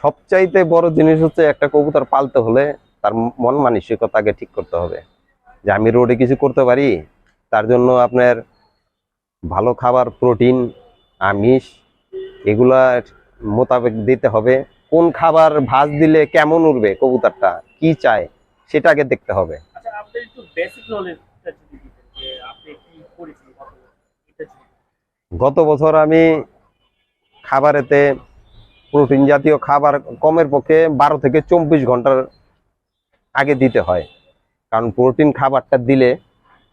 সবচাইতে বড় জিনিস হচ্ছে একটা কবুতর পালতে হলে তার মন মানসিকতাকে ঠিক করতে হবে। যে আমি রোডে কিছু করতে পারি তার জন্য আপনার ভালো খাবার প্রোটিন আমিষ এগুলা মোতাবেক দিতে হবে। কোন খাবার ভাজ দিলে কেমন উঠবে কবুতরটা কি চায় সেটা আগে দেখতে হবে। আচ্ছা। গত বছর আমি খাবারেতে প্রোটিন জাতীয় খাবার কমের পক্ষে বারো থেকে চব্বিশ ঘণ্টার আগে দিতে হয়। কারণ প্রোটিন খাবারটা দিলে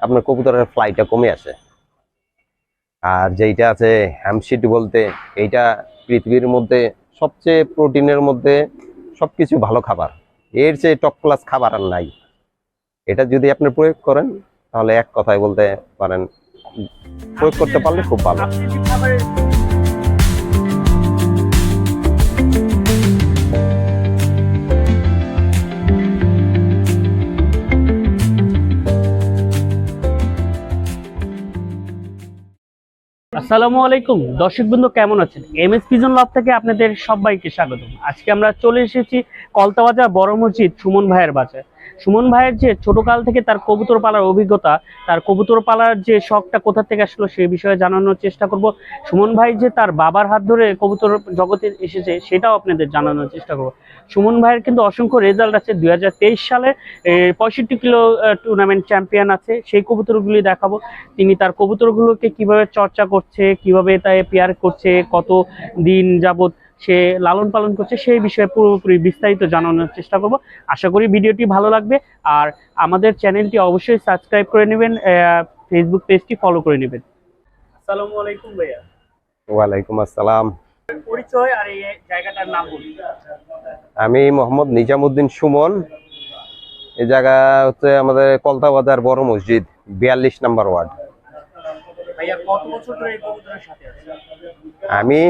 আপনার কবুতরের ফ্লাইটা কমে আসে। আর যেইটা আছে হ্যামশিট বলতে, এইটা পৃথিবীর মধ্যে সবচেয়ে প্রোটিনের মধ্যে সবকিছু ভালো খাবার। এর চেয়ে টপ ক্লাস খাবার আর নাই। এটা যদি আপনি প্রয়োগ করেন, তাহলে এক কথায় বলতে পারেন, প্রয়োগ করতে পারলে খুব ভালো। আসসালামু আলাইকুম। দর্শক বন্ধু কেমন আছেন? এম এস পিজন লাভ থেকে আপনাদের সবাইকে স্বাগত আজকে আমরা চলে এসেছি কলতাবাজার বড় মসজিদ সুমন ভাইয়ের বাসায়। সুমন ভাইয়ের যে ছোটকাল থেকে তার কবুতর পালার অভিজ্ঞতা, তার কবুতর পালার যে শখটা কোথা থেকে আসলো সেই বিষয়ে জানানোর চেষ্টা করব। সুমন ভাই যে তার বাবার হাত ধরে কবুতর জগতে এসেছে সেটাও আপনাদের জানানোর চেষ্টা করব। সুমন ভাইয়ের কিন্তু অসংখ্য রেজাল্ট আছে। দু হাজার তেইশ সালে পঁয়ষট্টি কিলো টুর্নামেন্ট চ্যাম্পিয়ন আছে। সেই কবুতরগুলি দেখাবো। তিনি তার কবুতরগুলোকে কীভাবে চর্চা করছে, কীভাবে তাই পেয়ার করছে, কত দিন যাবত সে লালন পালন করছে সেই বিষয়ে পুরোপুরি বিস্তারিত জানানোর চেষ্টা করব। আশা করি ভিডিওটি ভালো লাগবে। আর আমাদের চ্যানেলটি অবশ্যই সাবস্ক্রাইব করে নেবেন ফেসবুক পেজটি ফলো করে নেবেন। আসসালামু আলাইকুম ভাইয়া। ওয়ালাইকুম আসসালাম। পরিচয় আর এই জায়গাটার নাম বলি আমি মোহাম্মদ নিজামুদ্দিন সুমন। এই জায়গা হচ্ছে আমাদের কলতাবাজার বড় মসজিদ বিয়াল্লিশ নাম্বার ওয়ার্ড। ভাইয়া কত বছর ধরে এই কবুতরের সাথে আছে? আমি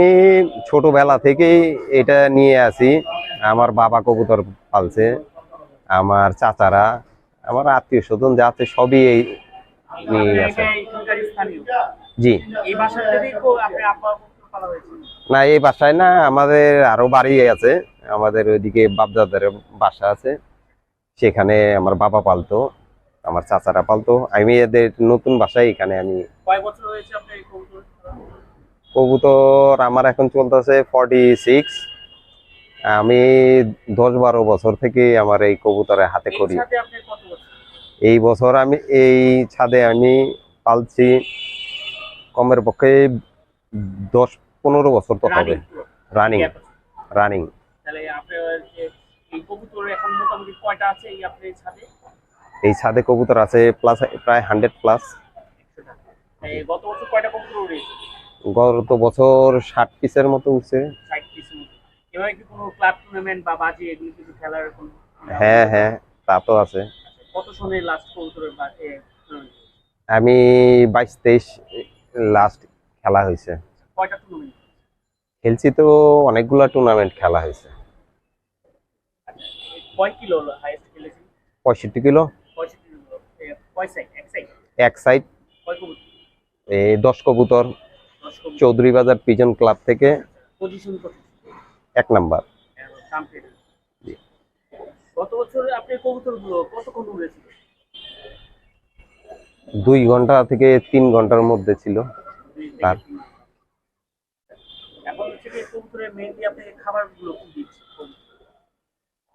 ছোটবেলা থেকেই এটা নিয়ে আছি আমার বাবা কবুতর পালছে আমার চাচারা আমার আত্মীয় স্বজন যা আছে সবই এই নিয়ে আছে। জি। না এই বাসায় না আমাদের আরও বাড়ি আছে। আমাদের ওইদিকে বাপদাদের বাসা আছে। সেখানে আমার বাবা পালতো। আমার চাচারা পালতো। আমি এদের নতুন বাসায় এখানে আমি কবুতর? কবুতর আমার এখন চলতেছে ফর্টি সিক্স আমি দশ বারো বছর থেকে আমার এই কবুতরের হাতে করি। এই বছর আমি এই ছাদে আমি পালছি কমের পক্ষে দশ পনেরো বছর তো হবে। রানিং রানিং তাহলে আপনার কবুতর এখন মোটামুটি কয়টা আছে এই আপনার ছাদে? এই ছাদে কবুতর আছে প্লাস প্রায় হান্ড্রেড প্লাস গত বছর ষাট পিসের মতো উঠছে হ্যাঁ হ্যাঁ তা তো আছে। আচ্ছা? আমি বাইশ তেইশ লাস্ট খেলা হয়েছে। খেলছি তো অনেকগুলা টুর্নামেন্ট খেলা হয়েছে। কিলো পঁয়ষট্টি কিলো। এক সাইড দশ কবুতর। চৌধুরী বাজার পিজন ক্লাব থেকে এক নাম্বার। দুই ঘণ্টা থেকে তিন ঘণ্টার মধ্যে ছিল তার-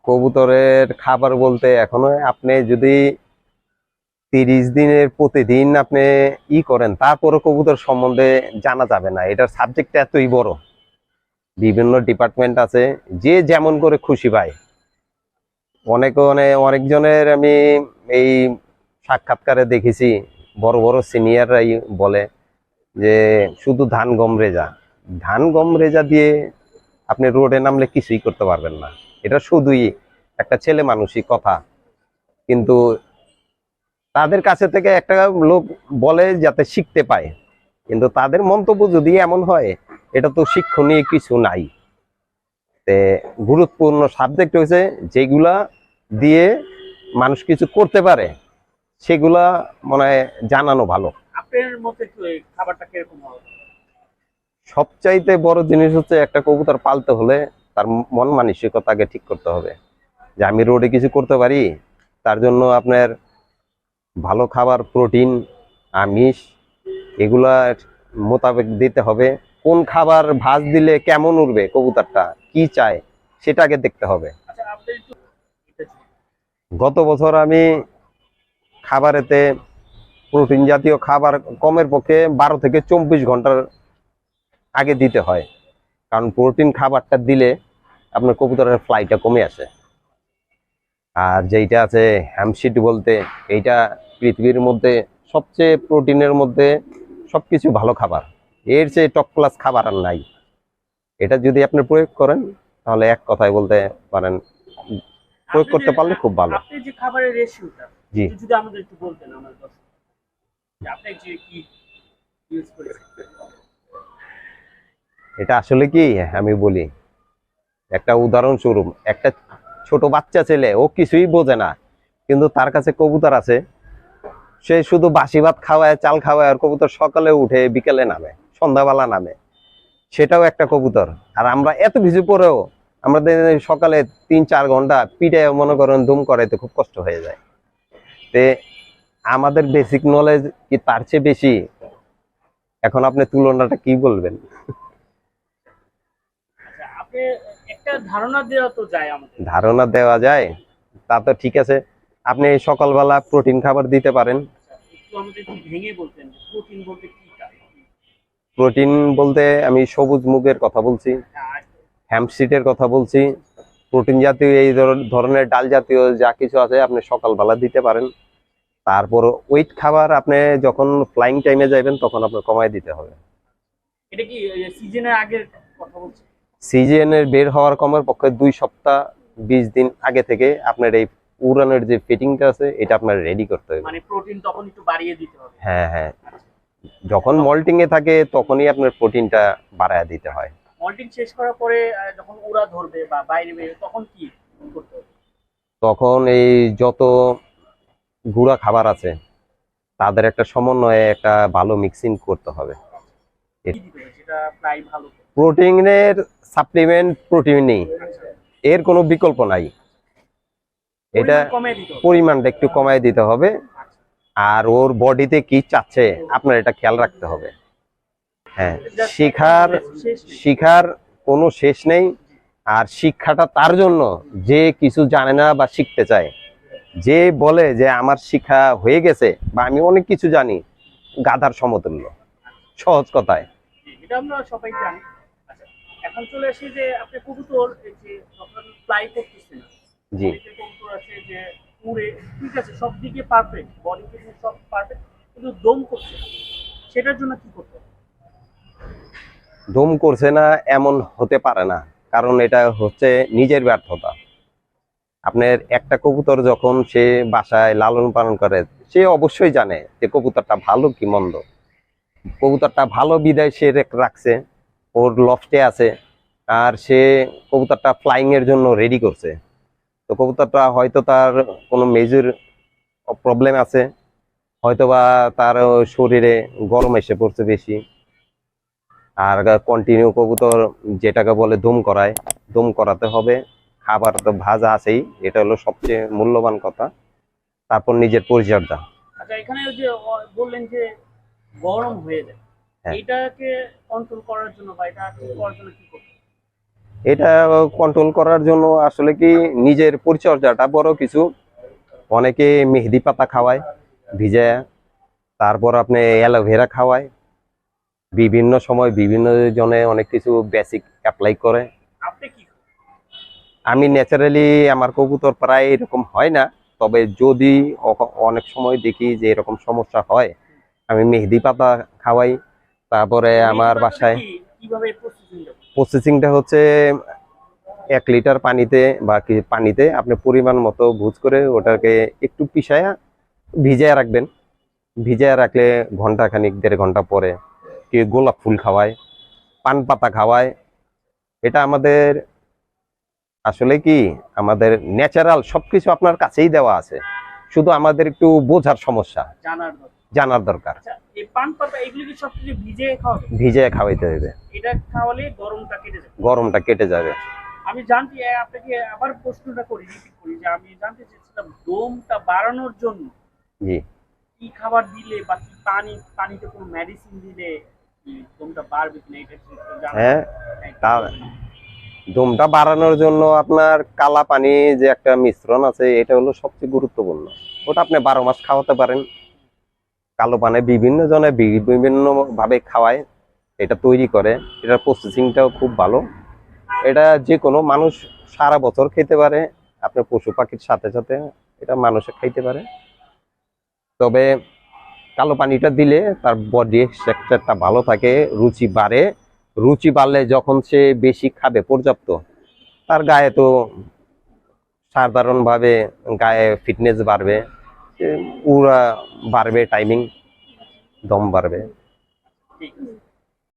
কবুতরের খাবার বলতে এখনও আপনি যদি তিরিশ দিনের প্রতিদিন আপনি ই করেন তারপরে কবুতর সম্বন্ধে জানা যাবে না। এটার সাবজেক্ট এতই বড়। বিভিন্ন ডিপার্টমেন্ট আছে, যে যেমন করে খুশি পায় অনেক অনেক অনেকজনের আমি এই সাক্ষাৎকারে দেখেছি, বড় বড় সিনিয়ররাই বলে যে, শুধু ধান, গম, রেজা। ধান, গম, রেজা দিয়ে আপনি রোডে নামলে কিছুই করতে পারবেন না। এটা শুধুই একটা ছেলে মানুষই কথা। কিন্তু তাদের কাছে থেকে একটা লোক বলে যাতে শিখতে পায়। কিন্তু তাদের মন্তব্য যদি এমন হয় এটা তো শিক্ষণীয় কিছু নাই। তে গুরুত্বপূর্ণ সাবজেক্ট হয়েছে যেগুলা দিয়ে মানুষ কিছু করতে পারে সেগুলা মনে হয় জানানো ভালো। আপনার মতে একটু এই খাবারটা কীরকম হবে? সবচাইতে বড় জিনিস হচ্ছে একটা কবুতর পালতে হলে তার মন মানসিকতাকে ঠিক করতে হবে। যে আমি রোডে কিছু করতে পারি তার জন্য আপনার ভালো খাবার প্রোটিন আমিষ এগুলা মোতাবেক দিতে হবে। কোন খাবার ভাজ দিলে কেমন উঠবে কবুতরটা কি চায় সেটাকে দেখতে হবে। আচ্ছা। গত বছর আমি খাবারেতে প্রোটিন জাতীয় খাবার কমের পক্ষে বারো থেকে চব্বিশ ঘণ্টার আগে দিতে হয়। কারণ প্রোটিন খাবারটা দিলে আপনার কবুতরের ফ্লাইটা কমে আসে। আর যেইটা আছে হ্যামশিট বলতে এইটা পৃথিবীর মধ্যে সবচেয়ে প্রোটিনের মধ্যে সবকিছু ভালো খাবার। এর চেয়ে টপ ক্লাস খাবার আর নাই। এটা যদি আপনি প্রয়োগ করেন তাহলে এক কথায় বলতে পারেন প্রয়োগ করতে পারলে খুব ভালো। যে খাবারের রেশিওটা জি। যদি আমাদের একটু বলতেন আমাদের আপনি যে কি ইউজ এটা আসলে কি? আমি বলি একটা উদাহরণস্বরূপ একটা ছোট বাচ্চা ছেলে, ও কিছুই বোঝে না। কিন্তু তার কাছে কবুতর আছে। সে শুধু বাসি ভাত খাওয়ায়, চাল খাওয়ায়, আর কবুতর সকালে উঠে বিকেলে নামে, সন্ধ্যাবেলা নামে। সেটাও একটা কবুতর। আর আমরা এত কিছু পরেও আমাদের সকালে তিন চার ঘণ্টা পিঠে মনে করেন ধুম করাইতে খুব কষ্ট হয়ে যায়। তে আমাদের বেসিক নলেজ কি তার চেয়ে বেশি? এখন আপনি তুলনাটা কি বলবেন? আপনি একটা ধারণা দেওয়া তো যায় আমাদের। ধারণা দেওয়া যায়? তা তো ঠিক আছে। আপনি সকালবেলা প্রোটিন খাবার দিতে পারেন। আচ্ছা, প্রোটিন বলতে আমি সবুজ মুগের কথা বলছি আর হ্যামসিটের কথা বলছি। প্রোটিন জাতীয় এই ধর- ধরনের ডাল জাতীয় যা কিছু আছে আপনি সকালবেলা দিতে পারেন। তারপর ওয়েট খাবার আপনি যখন ফ্লাইং টাইমে যাবেন তখন আপনার কমায় দিতে হবে। এটা কি সিজনের আগের কথা বলছি সিজনের বের হওয়ার কমের পক্ষে দুই সপ্তাহ বিশ দিন আগে থেকে আপনার এই উড়ানের যে ফিটিংটা আছে এটা আপনার রেডি করতে হবে। মানে প্রোটিন তখন একটু বাড়িয়ে দিতে হবে। হ্যাঁ হ্যাঁ। যখন মল্টিং এ থাকে তখনই আপনার প্রোটিনটা বাড়ায় দিতে হয়। মল্টিং শেষ করার পরে যখন ওরা ধরবে বা বাইরে বেরোবে তখন কি করতে হবে? তখন এই যত গুঁড়া খাবার আছে তাদের একটা সমন্বয়ে একটা ভালো মিক্সিং করতে হবে। প্রায় ভালো। প্রোটিনের সাপ্লিমেন্ট প্রোটিনই আচ্ছা এর কোনো বিকল্প নাই। এটা পরিমাণটা একটু কমায় দিতে হবে। আর ওর বডিতে কি চাচ্ছে আপনার এটা খেয়াল রাখতে হবে। হ্যাঁ শেখার নেই। শিখার কোনো শেষ নেই। আর শিক্ষাটা তার জন্য যে কিছু জানে না বা শিখতে চায়। যে বলে যে আমার শিক্ষা হয়ে গেছে বা আমি অনেক কিছু জানি গাধার সমতুল্য। সহজ কথায়। এটা আমরা সবাই জানি। এখন চলে আসি যে আপনি কবুতর এই যে যখন ফ্লাই করতেছেন। জি। কবুতর আছে যে উড়ে ঠিক আছে সব দিকে পারফেক্ট বডি ফিটনেস সব পারফেক্ট কিন্তু দম করছে সেটার জন্য কি করতে দম করছে না এমন হতে পারে না। কারণ এটা হচ্ছে নিজের ব্যর্থতা। আপনার একটা কবুতর যখন সে বাসায় লালন পালন করে সে অবশ্যই জানে যে কবুতরটা ভালো কি মন্দ। কবুতরটা ভালো বিদায় সে রেখ- রাখছে। ওর লফটে আছে আর সে কবুতরটা ফ্লাইং এর জন্য রেডি করছে। তো কবুতরটা হয়তো তার কোনো মেজর প্রবলেম আছে, হয়তোবা তার শরীরে গরম এসে পড়ছে বেশি। আর কন্টিনিউ কবুতর যেটাকে বলে দম করায়, দম করাতে হবে। খাবার তো ভাজা আছেই, এটা হলো সবচেয়ে মূল্যবান কথা। তারপর নিজের পরিচর্যা। আচ্ছা এখানে যে বললেন যে গরম হয়ে যায়। এটাকে কন্ট্রোল করার জন্য বা এটা করার জন্য কি করতে এটা কন্ট্রোল করার জন্য আসলে কি নিজের পরিচর্যাটা বড় কিছু। অনেকে মেহেদি পাতা খাওয়ায় ভিজায় তারপর আপনি অ্যালোভেরা খাওয়ায়। বিভিন্ন সময় বিভিন্ন জনে অনেক কিছু বেসিক অ্যাপ্লাই করে? আমি ন্যাচারালি আমার কবুতর প্রায় এরকম হয় না তবে যদি অনেক সময় দেখি যে এরকম সমস্যা হয় আমি মেহেদি পাতা খাওয়াই। তারপরে আমার বাসায় প্রসেসিংটা হচ্ছে এক লিটার পানিতে বা কি পানিতে আপনি পরিমাণ মতো ভুজ করে ওটাকে একটু পিষায়া ভিজায় রাখবেন। ভিজায় রাখলে ঘণ্টা খানিক দেড় ঘণ্টা পরে কি গোলাপ ফুল খাওয়ায় পান পাতা খাওয়ায়। এটা আমাদের আসলে কি? আমাদের ন্যাচারাল সবকিছু আপনার কাছেই দেওয়া আছে। শুধু আমাদের একটু বোঝার সমস্যা। জানার জানার দরকার। আচ্ছা এই পান পাতা এগুলো সব কিছু ভিজে খাওয়াইতে হবে। এটা খাওয়ালে গরমটা কেটে যাবে। গরমটা কেটে যাবে। আমি জানতে আপনাকে আবার প্রশ্নটা করি করি যে আমি জানতে চাইছিলাম দমটা বাড়ানোর জন্য জি। কি খাবার দিলে বা কি পানি পানিতে কোনো মেডিসিন দিলে দমটা বাড়বে কিনা এটা হ্যাঁ হ্যাঁ, দমটা বাড়ানোর জন্য আপনার কালা পানি যে একটা মিশ্রণ আছে এটা হলো সবচেয়ে গুরুত্বপূর্ণ। ওটা আপনি বারো মাস খাওয়াতে পারেন। কালো পানি বিভিন্ন জনে বি- বিভিন্ন ভাবে খাওয়ায়, এটা তৈরি করে। এটার প্রসেসিংটাও খুব ভালো। এটা যে কোনো মানুষ সারা বছর খেতে পারে, আপনার পশু পাখির সাথে সাথে এটা মানুষে খাইতে পারে। তবে কালো পানিটা দিলে তার বডি স্ট্রাকচারটা ভালো থাকে, রুচি বাড়ে। রুচি বাড়লে যখন সে বেশি খাবে পর্যাপ্ত, তার গায়ে তো সাধারণভাবে গায়ে ফিটনেস বাড়বে। উড়া বাড়বে টাইমিং দম বাড়বে।